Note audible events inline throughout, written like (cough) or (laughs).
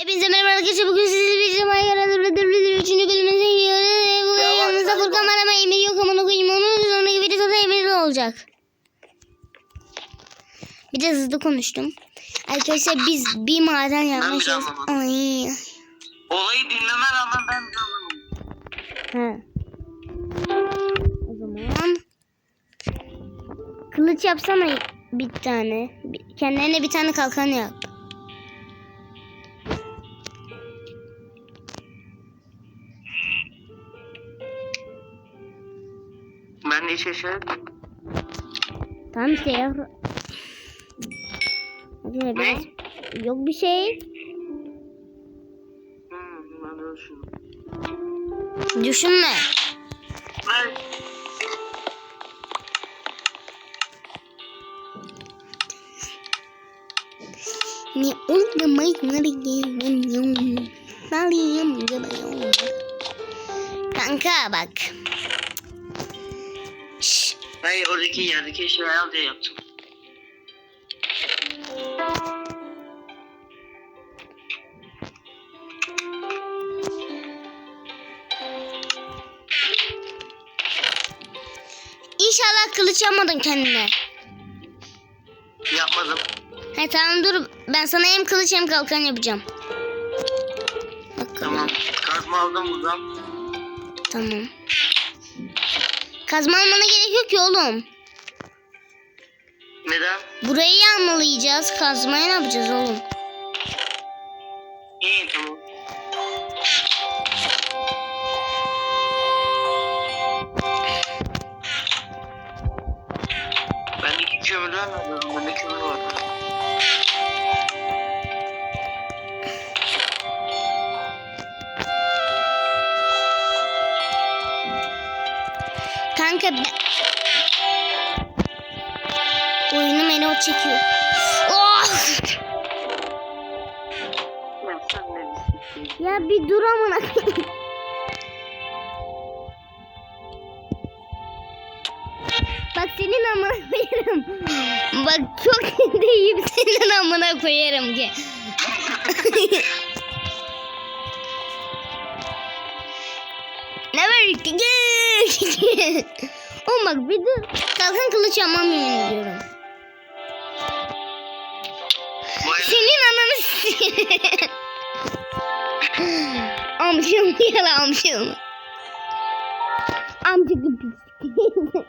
Hepinize merhaba arkadaşlar. Bugün sizlerle birlikte Minecraft Üçüncü bölümümüze gidiyoruz. Bugün Ya, yanımızda Furkan var ama Emir yok. Aman okuyayım. Onun sonraki videoda Emir olacak. Biraz hızlı konuştum. Arkadaşlar biz bir maden bile anlamadım. Ay. Olayı bilmeme rağmen ben de anlamadım. O zaman kılıç yapsana bir tane. Kendine bir tane kalkan yap. Hiç yaşadım. Tamam işte ya. Hadi Ne? biraz. Yok bir şey. Hmm, ben de şunu. Düşünme. Ben... Ne olmamayı nereye Kanka bak. Ben oradaki yerdeki eşyayı al diye yaptım. İnşallah kılıç yapmadın kendine. Yapmadım. He tamam dur. Ben sana hem kılıç hem kalkan yapacağım. Bakalım. Tamam. Kazma aldım buradan. Tamam. Kazma almana gerek yok ki oğlum. Neden? Burayı yağmalayacağız. Kazmaya ne yapacağız oğlum? Ne var ki? Oğlum bak bir dur. Kalkan kılıç yapmam yemin ediyorum. Vay- Senin ananı Amcım (laughs) yala amcım. Amcıklı pislik. (laughs)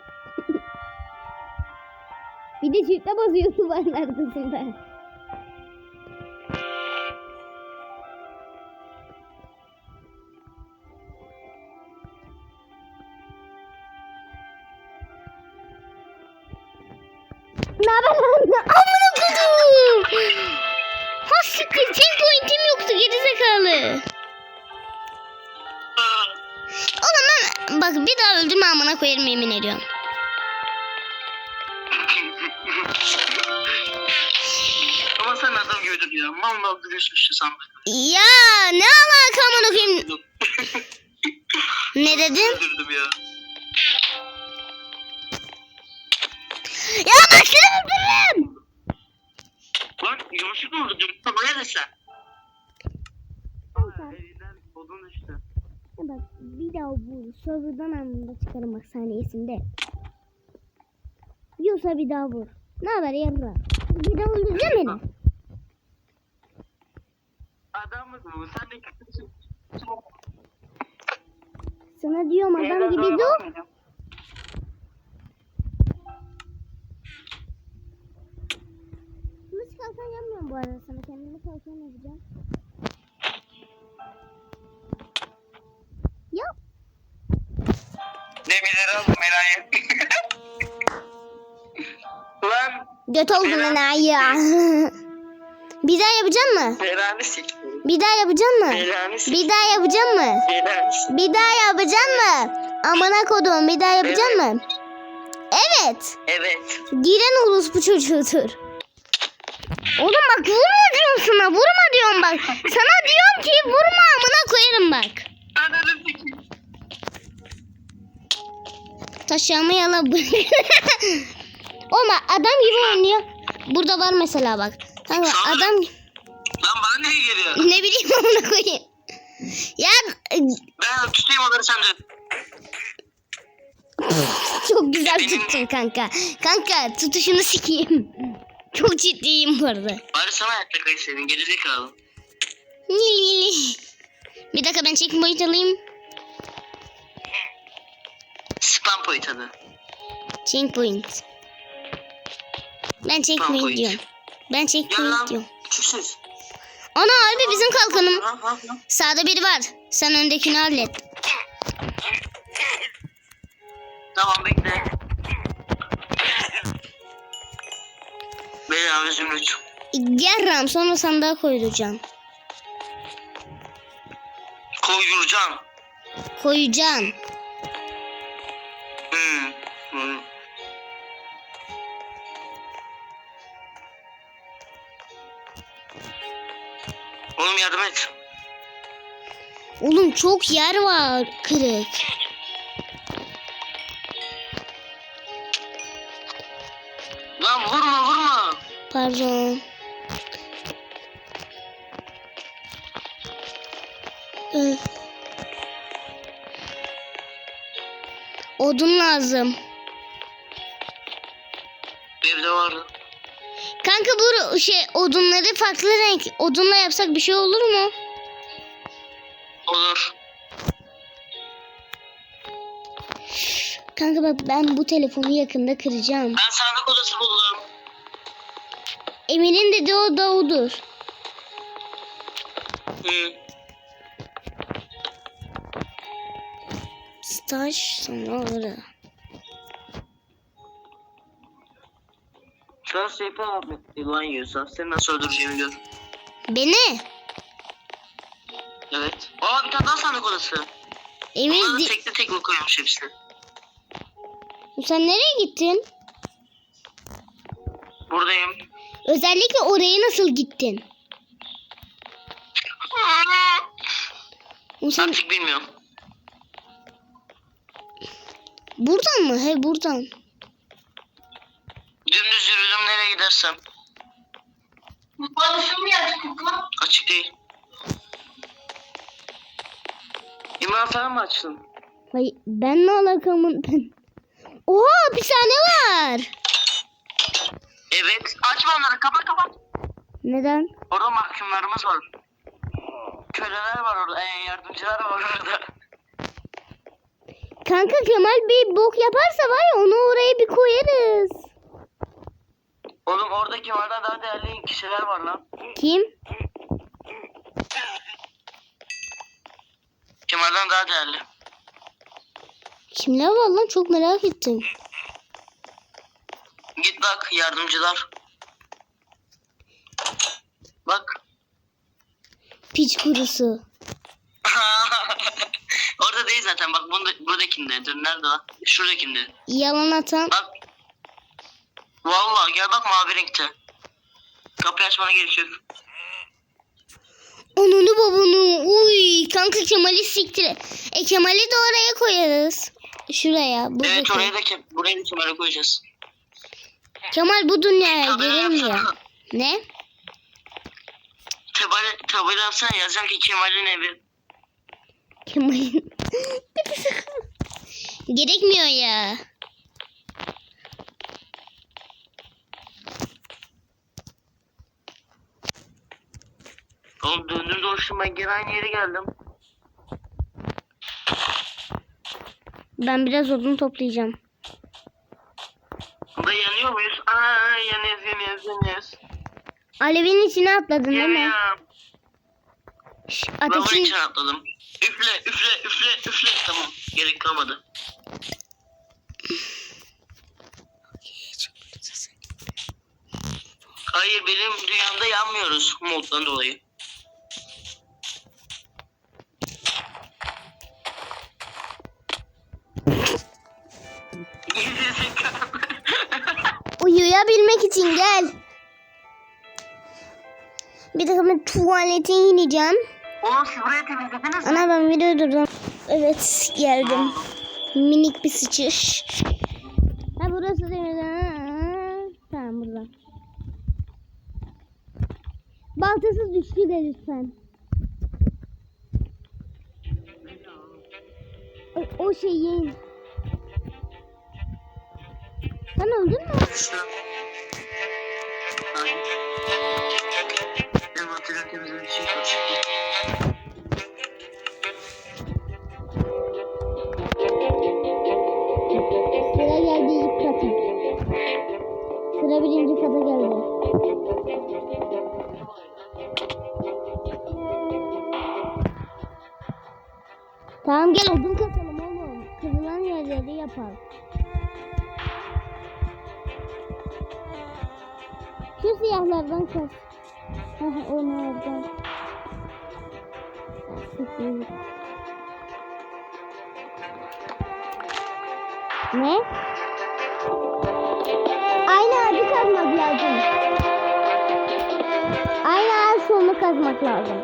bir de çifte basıyorsun (laughs) bana arkasında. Koyarım yemin ediyorum. Ama sen adam gibi duruyor. Mal mal duruyorsun işte sen. Ya ne alaka amına koyayım? Ne dedin? Öldürdüm ya. Ya seni öldürürüm. Lan mı oldu? Dürüst mü? Neredesin? Elinden odun düştü. Bak bir daha vur. Serverdan anında çıkarım bak saniyesinde. Yoksa bir daha vur. Ne haber yarra? Bir daha öldüreceksin beni. Adam mısın bu? Sen de kötüsün. Sana diyorum adam gibi dur. Kılıç kalkan yapmıyorum bu arada sana. Kendime kalkan yapacağım. Yap. Demirleri aldım Mela'ya. (laughs) Lan Göt oldun lan ya. (laughs) bir daha yapacak mı? belanı sik. Bir daha yapacak mı? Belanı sik. Bir daha yapacak mı? Belanı sik. Bir daha yapacak mı? Amına kodum bir daha yapacak Evet. mı? Evet. Evet. Giren orospu çocuğudur. Oğlum bak vurma diyorum sana. Vurma diyorum bak. Sana diyorum ki vurma amına koyarım bak. Ananı sikeyim. Taşağımı yala. (laughs) Oğlum bak, adam gibi oynuyor. Burada var mesela bak. Kanka adam Lan bana niye geliyor? ne bileyim (laughs) Amına koyayım. Ya e, Ben tutayım onları sen de. (laughs) çok güzel tuttun kanka. Kanka tutuşunu sikeyim. Çok ciddiyim bu arada. Bari sana hayatta kaysaydın. Gerizekalı. Bir dakika ben checkpoint alayım. Spam point adı. Checkpoint. Ben checkpoint Checkpoint. diyorum. Ben checkpoint lan. diyorum. Küçüksüz. Ana harbi bizim kalkanım. Ha, ha, ha. Sağda biri var. Sen öndekini hallet. Tamam bekle. Beyler abi Zümrüt. Gel Ram sonra sandığa koyduracağım. Koyurcan. Koyacağım. Yardım et. Oğlum çok yer var kırık. Lan vurma vurma. Pardon. Odun lazım. Kanka bu şey odunları farklı renk odunla yapsak bir şey olur mu? Olur. Kanka bak ben bu telefonu yakında kıracağım. Ben sandık odası buldum. Emin'in dediği o da odur. Hı. Staj sonra orada. Şu an Seyfi abi yılan yiyorsa seni nasıl öldüreceğimi gör. Beni? Evet. Aa bir tane daha sandık odası. Bunları di- tekli tekli koymuş hepsini. sen nereye gittin? Buradayım. Özellikle oraya nasıl gittin? (laughs) Oğlum sen Artık bilmiyorum. buradan mı? He buradan. Yürüdüm nereye gidersem. Barışım ya Açık değil. İmran falan mı açtın? Ay ben ne alakamın ben. Oha hapishane var. Evet. Açma onları kapat kapat. Neden? Orada mahkumlarımız var. Köleler var orada. E, yardımcılar var orada. Kanka Kemal bir bok yaparsa var ya onu oraya bir koyarız. Oğlum orada Kemal'den daha değerli kişiler var lan. Kim? Kemal'den daha değerli. Kimler var lan çok merak ettim. Git bak yardımcılar. Bak. Piç kurusu. (laughs) Orada değil zaten bak bunda, buradakinde. Dur nerede lan? Şuradakinde. Yalan atan. Bak. Vallahi gel bak mavi renkte. Kapıyı açmana gerek yok. Onunu babunu. Uy kanka Kemal'i siktir. E Kemal'i de oraya koyarız. Şuraya. Evet Buradaki. oraya da ke- buraya da Kemal'i koyacağız. Kemal bu dünyaya yapsana. Ne? Tabela, tabela yapsana yazacağım ki Kemal'in evi. Kemal'in. (laughs) Gerekmiyor ya. Oğlum döndür dolaştım ben gene aynı yere geldim. Ben biraz odun toplayacağım. Burada yanıyor muyuz? Aa yanıyoruz yanıyoruz yanıyoruz. Alevin içine atladın değil mi? Yanıyorum. Şş, ateşin... içine atladım. Üfle üfle üfle üfle. Tamam gerek kalmadı. Hayır benim dünyamda yanmıyoruz moddan dolayı. (laughs) Uyuyabilmek için gel. Bir dakika ben tuvalete ineceğim. Oğlum siz temizlediniz mi? Ana ben videoyu durdum. Evet geldim. Minik bir sıçış. Ha burası temizlenen. Tamam burada. Baltasız düştü de lütfen. O, o şeyi sen öldün mü? Sıra geldi ilk kata. Sıra birinci kata geldi. Tamam gel odun kasalım oğlum. Kırılan yerleri yapalım. Siyahlardan. Hah onlardan. Ne? Aynı ağacı kazmak lazım. Aynı ağaç sonunu kazmak lazım.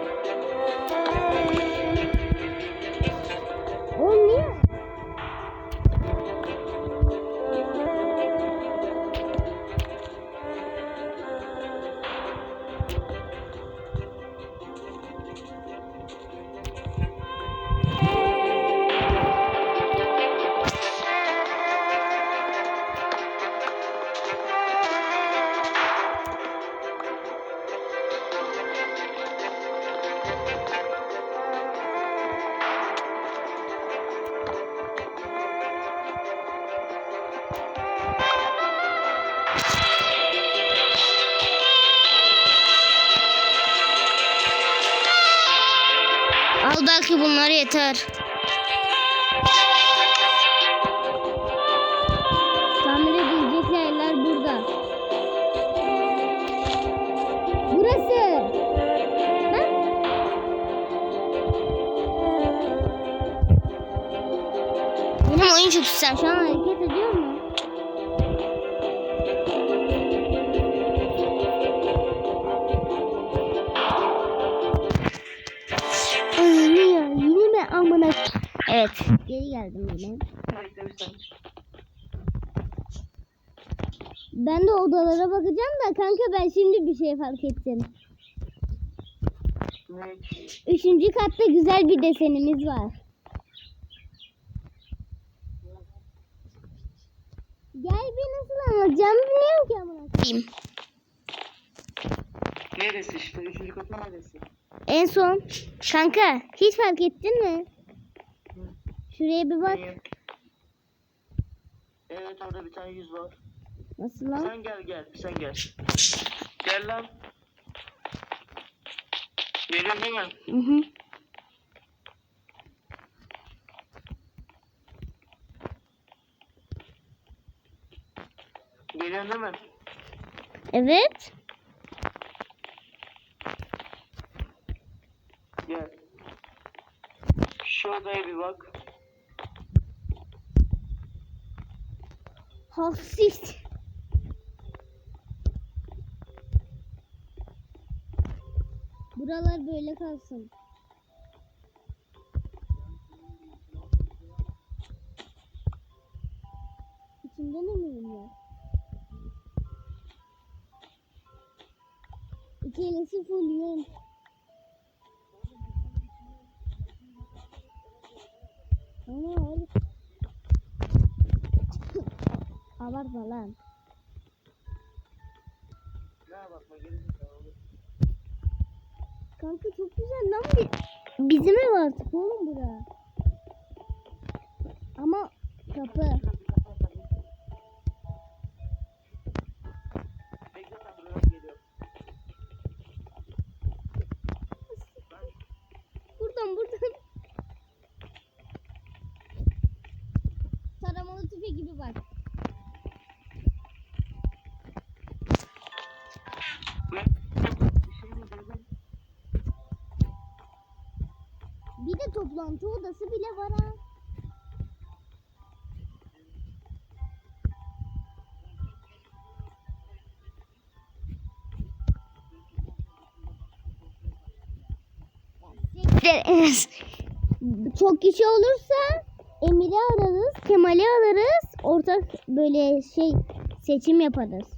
Al belki bunlar yeter. Tamir edilecek yerler burada. Burası. Ha? Benim oyun çok güzel. Şu an Evet, (laughs) geri geldim yine. Ben de odalara bakacağım da kanka ben şimdi bir şey fark ettim. Üçüncü katta güzel bir desenimiz var. Gel bir nasıl anlatacağımı bilmiyorum ki amına koyayım. Neresi işte? Üçüncü katma neresi? En son kanka hiç fark ettin mi? Şuraya bir bak. Evet orada bir tane yüz var. Nasıl lan? Sen gel gel. Sen gel. Gel lan. Geliyorsun değil mi? Hı hı. Geliyorsun değil mi? Evet. Gel. Şu odaya bir bak. Hafif. Buralar böyle kalsın. İçinde ne miyim ya? İki elisi full yön. Ana öyle. Abartma lan. Kanka çok güzel lan bir. Bizim ev artık oğlum bura. Ama kapı. Buradan buradan. Taramalı tüfek gibi bak. Toplantı odası bile var ha. Çok kişi olursa Emir'i ararız, Kemal'i ararız. Ortak böyle şey seçim yaparız.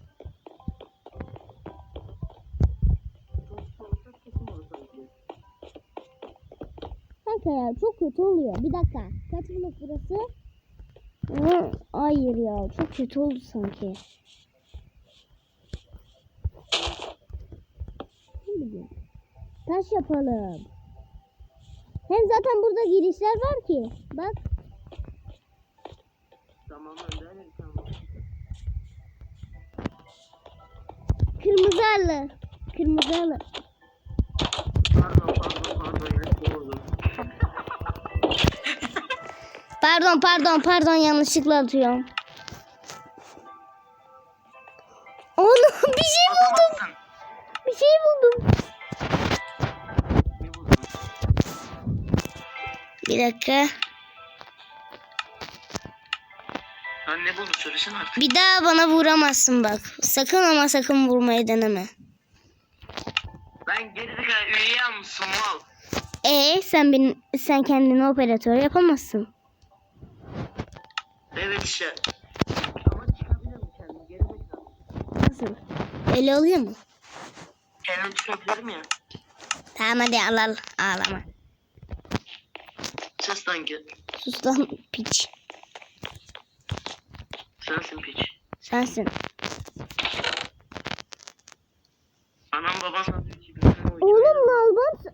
Kanka ya çok kötü oluyor. Bir dakika. Kaç blok burası? Aa, Hayır ya çok kötü oldu sanki. Taş yapalım. Hem zaten burada girişler var ki. Bak. Tamam öyle tamam. Kırmızı halı. Kırmızı halı. Pardon pardon Pardon pardon pardon yanlışlıkla atıyorum. Oğlum (laughs) bir şey buldum. Bir şey buldum. Bir dakika. Sen ne buldun söylesene artık. Bir daha bana vuramazsın bak. Sakın ama sakın vurmayı deneme. Ben gerizekalı üye almışsın mal. E sen benim sen kendini operatör yapamazsın. Evet işte. Ama çıkabilirim kendim gerizekalı. Nasıl? Öyle oluyor mu? Kendim çıkabilirim ya. Tamam hadi al al. Ağlama. Ses lan gel. Sus lan piç. Sensin piç. Sensin. Anam ben sana Oğlum nalbat.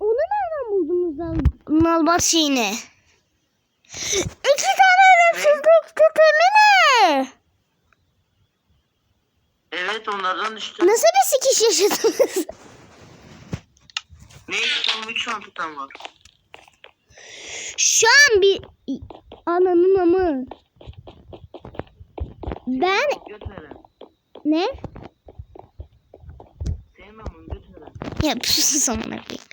Onu nereden buldunuz nal nalbat şeyini? İki tane hırsızlık totemi ne? Evet onlardan düştü. Nasıl bir sikiş yaşadınız? Ne istiyorsun? Üç tane tutan var. Şu an bir ananın amı. Ben Göt veren. ne? Sevmem onu göt veren. Ya sus amına koyayım.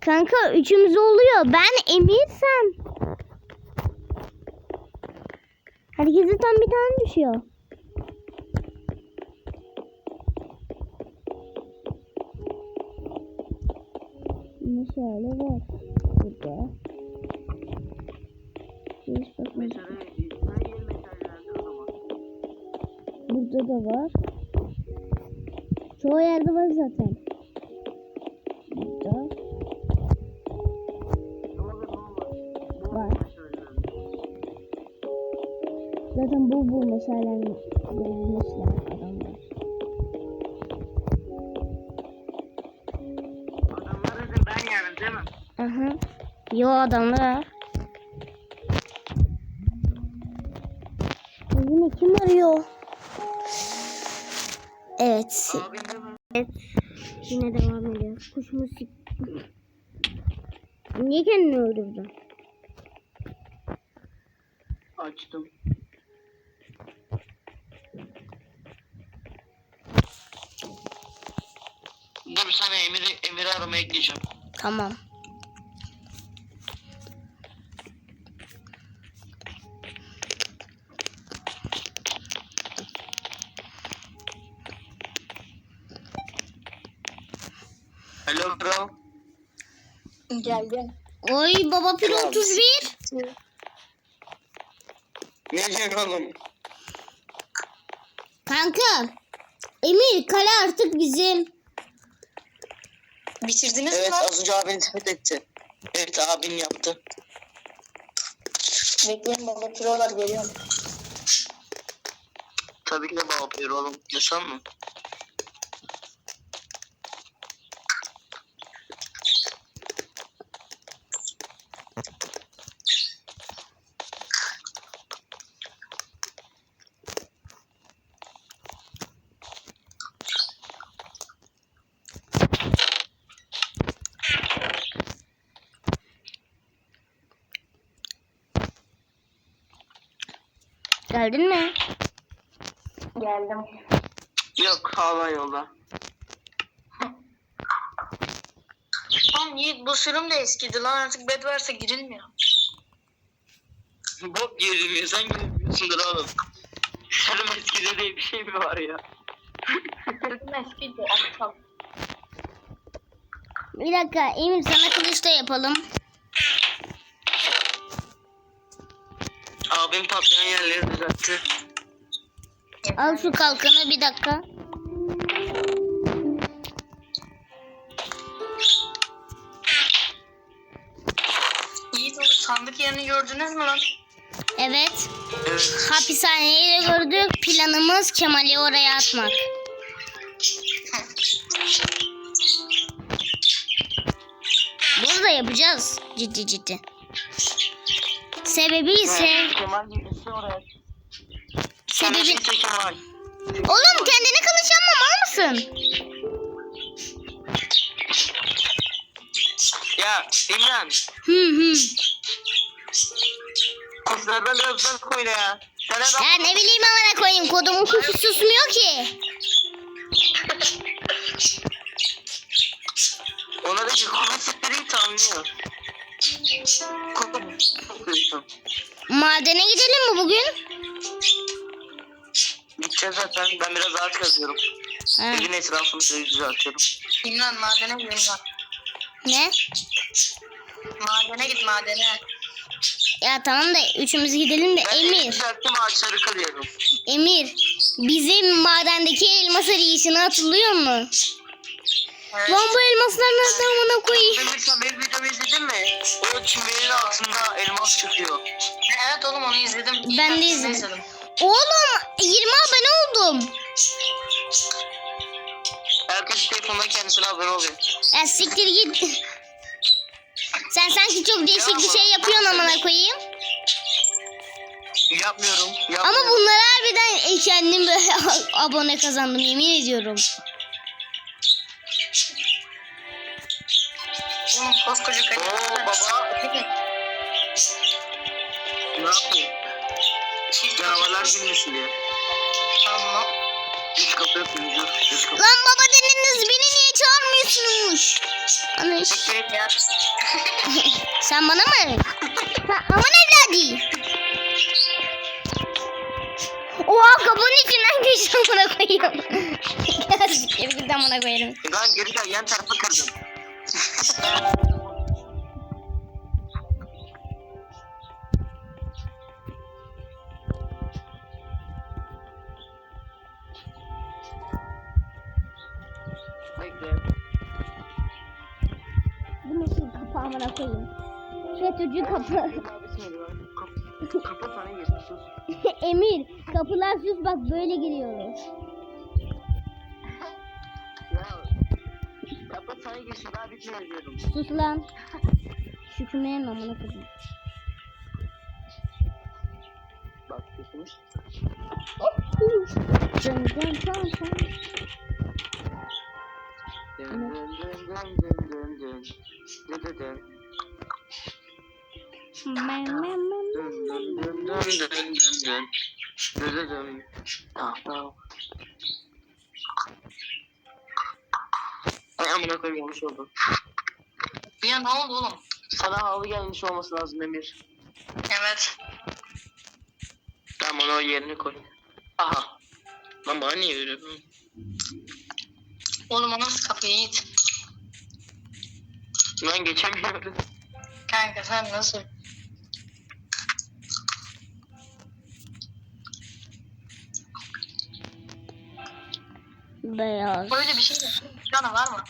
Kanka üçümüz oluyor. Ben Emir sen. Herkese tam bir tane düşüyor. Meşale var. Burada. Giriş bakın. Zaman. Burada da var. Çoğu yerde var zaten. Burada. Var. Zaten bu bu meşalen verilmişler adamlar. Aha. Yo adamlar. Yine kim arıyor? Evet. Evet. Yine devam ediyor. Kuş musik. Niye kendini öldürdün? Açtım. Dur bir saniye Emir'i Emir'i aramaya gideceğim. Tamam. Hello bro. Geldim. Oy baba pil 31. Ne diyorsun oğlum? Kanka. Emir kale artık bizim. Bitirdiniz Evet mi? az önce abin tespit etti. Evet abin yaptı. Bekleyin baba prolar geliyorum. Tabii ki de baba oğlum. Yasan mı? Geldin mi? Geldim. Yok hala yolda. Tam Yiğit bu sürüm de eskidi lan artık bed varsa girilmiyor. Bok girmiyor sen girmiyorsundur oğlum. Sürüm eskide diye bir şey mi var ya? Sürüm eskiydi aptal. Bir dakika Emir sana kılıç da yapalım. Benim patlayan yerleri düzeltti. Al şu kalkanı bir dakika. Yiğit o sandık yerini gördünüz mü lan? Evet. evet. Hapishaneyi de gördük. Planımız Kemal'i oraya atmak. Bunu da yapacağız. Ciddi ciddi. Sebebi ise... Kemal gitsin oraya. Sebebi... Kemal. Oğlum kendine kılıç yapmamalı mısın? Ya İmran. Hı hı. Kuşlardan biraz uzak koy ya. Sen. Ya ne bileyim amına koyayım. Kodumun kuş susmuyor ki. Ona da ki kuru siktirin tanımıyor. Madene gidelim mi bugün? Gideceğiz zaten. Ben biraz ağaç kazıyorum. Evin etrafını şöyle düzeltiyorum. İmran madene git İmran. Ne? Madene git madene. Ya tamam da üçümüz gidelim de Ben evi Emir. düzelttim ağaçları kırıyorum. Emir. Bizim madendeki elmas arayışını hatırlıyor musun? Evet. Lan bu elmaslar nereden amına koyayım? Benim videomu izledin mi? O çimenin altında elmas çıkıyor. Evet oğlum onu izledim. İlk Ben de haftasını izledim. Oğlum 20 abone oldum. Herkes telefonda kendisine abone oluyor. Ya siktir git. Sen sanki çok değişik bir şey yapıyorsun amına koyayım. Yapmıyorum. yapmıyorum. Ama bunları harbiden kendim böyle (laughs) abone kazandım yemin ediyorum. Oğlum koskoca kayıp. Oo, baba. Ne yapayım? Canavarlar girmesin diye. Tamam. Üç kapı. Üç kapı. Lan baba dediniz beni niye çağırmıyorsunuz? Ana ş- Ya. (laughs) sen bana mı? Aman evladı. Oha kapının içinden geçti amına koyayım. Ya (laughs) siktir git amına koyarım. Lan geri gel yan tarafı kırdım. Bu nasıl kapı amına koyayım? FETÖ'cü kapı. Kapı, sana gir. Sus. Emir kapılar sus bak böyle giriyoruz. Kapı sana girsin daha bitmiyor diyorum. Sus lan. (laughs) Şükürmeyen amına koyayım. Bak düşmüş. Dön dön dön dön. Dön dön dön dön dön dön dön. Dön dön. Mem, mem, mem. Dön dön dön dön dön dön dön. Dön dön dön. Ah, ah. Ay amına koyayım yanlış oldu. Bir an ne oldu oğlum? Sana halı gelmiş olması lazım Emir. Evet. Tamam onu o yerine koy. Aha. Lan bana niye öyle? Oğlum o nasıl kapıyı Yiğit? Lan geçemiyorum. Kanka sen nasıl? Beyaz. Böyle bir şey Canı var mı?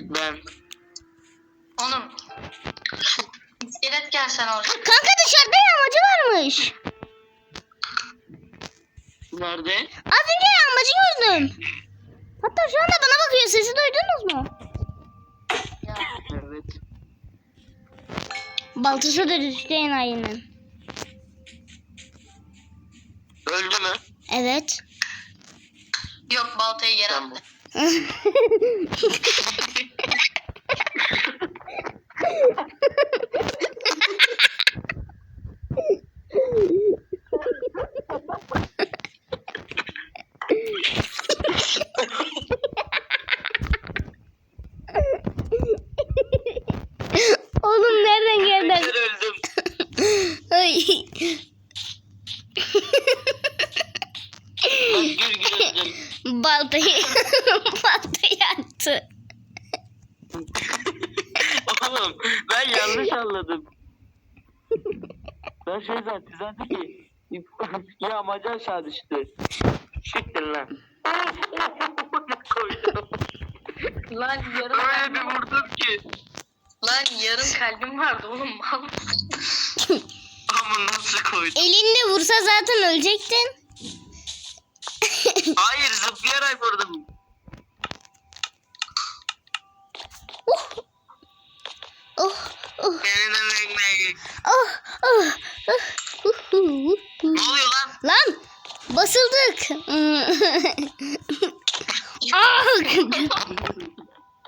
Ben. Oğlum. İskelet gelsen oraya. Kanka dışarıda yağmacı varmış. Nerede? Az önce yağmacı gördüm. Hatta şu anda bana bakıyor. Sesi duydunuz mu? Ya. Evet. Baltası da düştü enayinin. Öldü mü? Evet. Yok baltayı yere attı. (laughs) Oğlum nereden Ben geldin? öldüm. Ay. Ben gül gül öldüm. Baltayı baltayı attı. Oğlum ben yanlış anladım. Ben şey zaten zaten ki (laughs) ya amacı aşağı düştü. Siktir lan. Koydum. (laughs) Lan yarım Öyle bir vurdum ki. Lan yarım kalbim vardı oğlum mal? (laughs) Ama nasıl koydun? Elinde vursa zaten ölecektin. Hayır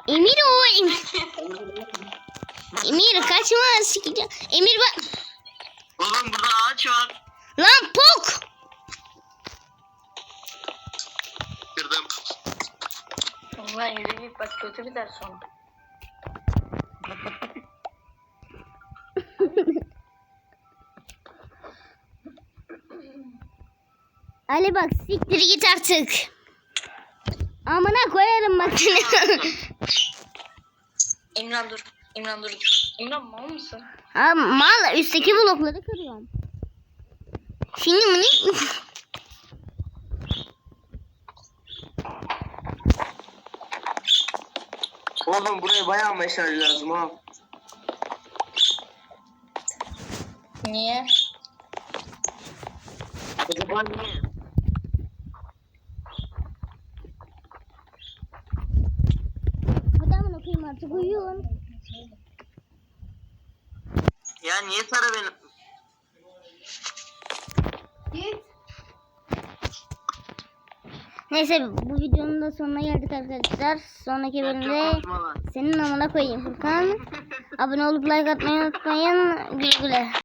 Emir o Emir. Emir kaçma sikeceğim. Emir bak. Oğlum burada ağaç var. Lan pok. Kırdım. Lan yürü git bak kötü bir ders sonra. Siktir git artık. Amına koyarım bak seni. (laughs) İmran dur. İmran dur. İmran mal mısın? ha, mal üstteki blokları kırıyorum. Şimdi bunu... Oğlum buraya bayağı meşale lazım ha. Niye? Acaba niye? Hadi amına koyayım artık uyuyorum. Ya niye Sara benim? Neyse bu videonun da sonuna geldik arkadaşlar. Sonraki bölümde senin amına koyayım Furkan. (laughs) Abone olup like atmayı unutmayın. Güle güle.